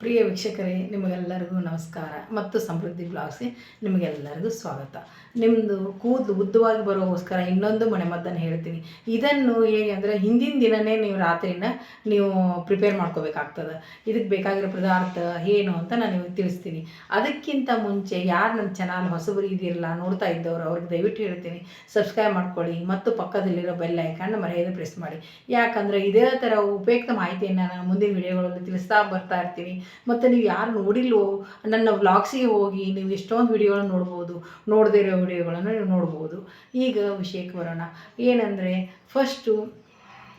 ಪ್ರಿಯ ವೀಕ್ಷಕರೇ ನಿಮಗೆಲ್ಲರಿಗೂ ನಮಸ್ಕಾರ ಮತ್ತು ಸಮೃದ್ಧಿ ಬ್ಲಾಗ್ಸಿ ನಿಮಗೆಲ್ಲರಿಗೂ ಸ್ವಾಗತ. ನಿಮ್ಮದು ಕೂದಲು ಉದ್ದವಾಗಿ ಬರೋಗೋಸ್ಕರ ಇನ್ನೊಂದು ಮನೆಮದ್ದನ್ನು ಹೇಳ್ತೀನಿ. ಇದನ್ನು ಹೇಗೆ ಅಂದರೆ ಹಿಂದಿನ ದಿನವೇ ನೀವು ರಾತ್ರಿನ ನೀವು ಪ್ರಿಪೇರ್ ಮಾಡ್ಕೋಬೇಕಾಗ್ತದೆ. ಇದಕ್ಕೆ ಬೇಕಾಗಿರೋ ಪದಾರ್ಥ ಏನು ಅಂತ ನಾನು ನಿಮಗೆ ತಿಳಿಸ್ತೀನಿ. ಅದಕ್ಕಿಂತ ಮುಂಚೆ ಯಾರು ನನ್ನ ಚೆನ್ನಾಗಿ ಹೊಸಬರು ಇದಿರಲ್ಲ, ನೋಡ್ತಾ ಇದ್ದವರು, ಅವ್ರಿಗೆ ದಯವಿಟ್ಟು ಹೇಳ್ತೀನಿ. ಸಬ್ಸ್ಕ್ರೈಬ್ ಮಾಡ್ಕೊಳ್ಳಿ ಮತ್ತು ಪಕ್ಕದಲ್ಲಿರೋ ಬೆಲ್ ಹಾಕೊಂಡು ಮರೆಯದೆ ಪ್ರೆಸ್ ಮಾಡಿ. ಯಾಕಂದರೆ ಇದೇ ಥರ ಉಪಯುಕ್ತ ಮಾಹಿತಿಯನ್ನು ನಾನು ಮುಂದಿನ ವಿಡಿಯೋಗಳಲ್ಲಿ ತಿಳಿಸ್ತಾ ಬರ್ತಾ ಇರ್ತೀನಿ. ಮತ್ತು ನೀವು ಯಾರು ನೋಡಿಲ್ವೋ ನನ್ನ ವ್ಲಾಗ್ಸಿಗೆ ಹೋಗಿ ನೀವು ಎಷ್ಟೊಂದು ವಿಡಿಯೋಗಳನ್ನು ನೋಡ್ಬೋದು, ನೋಡದೇ ಇರೋ ವಿಡಿಯೋಗಳನ್ನು ನೀವು ನೋಡ್ಬೋದು. ಈಗ ವಿಷಯಕ್ಕೆ ಬರೋಣ ಏನಂದರೆ ಫಸ್ಟು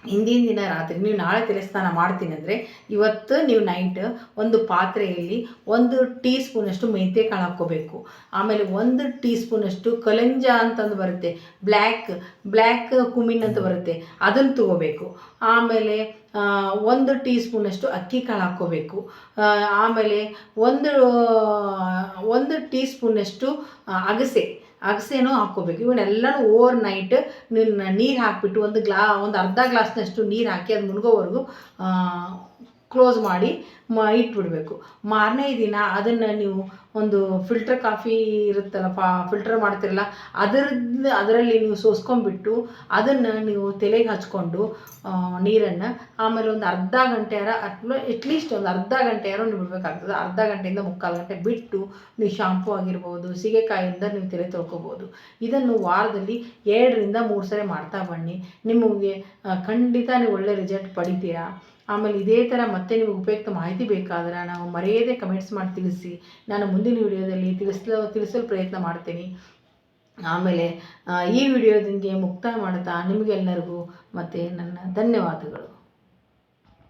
ಹಿಂದಿನ ದಿನ ರಾತ್ರಿ ನೀವು ನಾಳೆ ತಲೆ ಸ್ನಾನ ಮಾಡ್ತೀನಿ ಅಂದರೆ ಇವತ್ತು ನೀವು ನೈಟ್ ಒಂದು ಪಾತ್ರೆಯಲ್ಲಿ ಒಂದು ಟೀ ಸ್ಪೂನಷ್ಟು ಮೆಂತ್ಯ ಕಾಳು ಹಾಕ್ಕೋಬೇಕು. ಆಮೇಲೆ ಒಂದು ಟೀ ಸ್ಪೂನಷ್ಟು ಕಲಂಜ ಅಂತಂದು ಬರುತ್ತೆ. ಬ್ಲ್ಯಾಕ್ ಬ್ಲ್ಯಾಕ್ ಕುಮಿನ್ ಅಂತ ಬರುತ್ತೆ. ಅದನ್ನು ತಗೋಬೇಕು. ಆಮೇಲೆ ಒಂದು ಟೀ ಸ್ಪೂನಷ್ಟು ಅಕ್ಕಿ ಕಾಳು ಹಾಕ್ಕೋಬೇಕು. ಆಮೇಲೆ ಒಂದು ಒಂದು ಟೀ ಸ್ಪೂನಷ್ಟು ಅಗಸೆ. ಅಗಸೆನೂ ಹಾಕ್ಕೋಬೇಕು. ಇವನ್ನೆಲ್ಲನೂ ಓವರ್ ನೈಟ್ ನೀರು ಹಾಕಿಬಿಟ್ಟು ಒಂದು ಗ್ಲಾ ಒಂದು ಅರ್ಧ ಗ್ಲಾಸ್ನಷ್ಟು ನೀರು ಹಾಕಿ ಅದು ಮುಳುಗೋವರೆಗೂ ಕ್ಲೋಸ್ ಮಾಡಿ ಮ, ಇಟ್ಬಿಡಬೇಕು. ಮಾರನೇ ದಿನ ಅದನ್ನು ನೀವು ಒಂದು ಫಿಲ್ಟರ್ ಕಾಫಿ ಇರುತ್ತಲ್ಲ, ಫಾ ಫಿಲ್ಟರ್ ಮಾಡ್ತಿರಲ್ಲ, ಅದರದ್ದು, ಅದರಲ್ಲಿ ನೀವು ಸೋಸ್ಕೊಂಡ್ಬಿಟ್ಟು ಅದನ್ನು ನೀವು ತಲೆಗೆ ಹಚ್ಕೊಂಡು ನೀರನ್ನು ಆಮೇಲೆ ಒಂದು ಅರ್ಧ ಗಂಟೆ ಯಾರ ಅಟ್ಲ ಅಟ್ಲೀಸ್ಟ್ ಒಂದು ಅರ್ಧ ಗಂಟೆ ಯಾರೋ ನೀವು ಬಿಡಬೇಕಾಗ್ತದೆ. ಅರ್ಧ ಗಂಟೆಯಿಂದ ಮುಕ್ಕಾಲು ಗಂಟೆ ಬಿಟ್ಟು ನೀವು ಶಾಂಪು ಆಗಿರ್ಬೋದು, ಸೀಗೆಕಾಯಿಂದ ನೀವು ತಲೆ ತೊಳ್ಕೊಬೋದು. ಇದನ್ನು ವಾರದಲ್ಲಿ ಎರಡರಿಂದ ಮೂರು ಸರಿ ಮಾಡ್ತಾ ಬನ್ನಿ. ನಿಮಗೆ ಖಂಡಿತ ನೀವು ಒಳ್ಳೆ ರಿಸಲ್ಟ್ ಪಡಿತೀರಾ? ಆಮೇಲೆ ಇದೇ ಥರ ಮತ್ತೆ ನಿಮಗೆ ಉಪಯುಕ್ತ ಮಾಹಿತಿ ಬೇಕಾದ್ರೆ ನಾವು ಮರೆಯದೇ ಕಮೆಂಟ್ಸ್ ಮಾಡಿ ತಿಳಿಸಿ. ನಾನು ಮುಂದಿನ ವಿಡಿಯೋದಲ್ಲಿ ತಿಳಿಸಲು ತಿಳಿಸಲು ಪ್ರಯತ್ನ ಮಾಡ್ತೀನಿ. ಆಮೇಲೆ ಈ ವಿಡಿಯೋದಿಂದ ಮುಕ್ತಾಯ ಮಾಡ್ತಾ ನಿಮಗೆಲ್ಲರಿಗೂ ಮತ್ತು ನನ್ನ ಧನ್ಯವಾದಗಳು.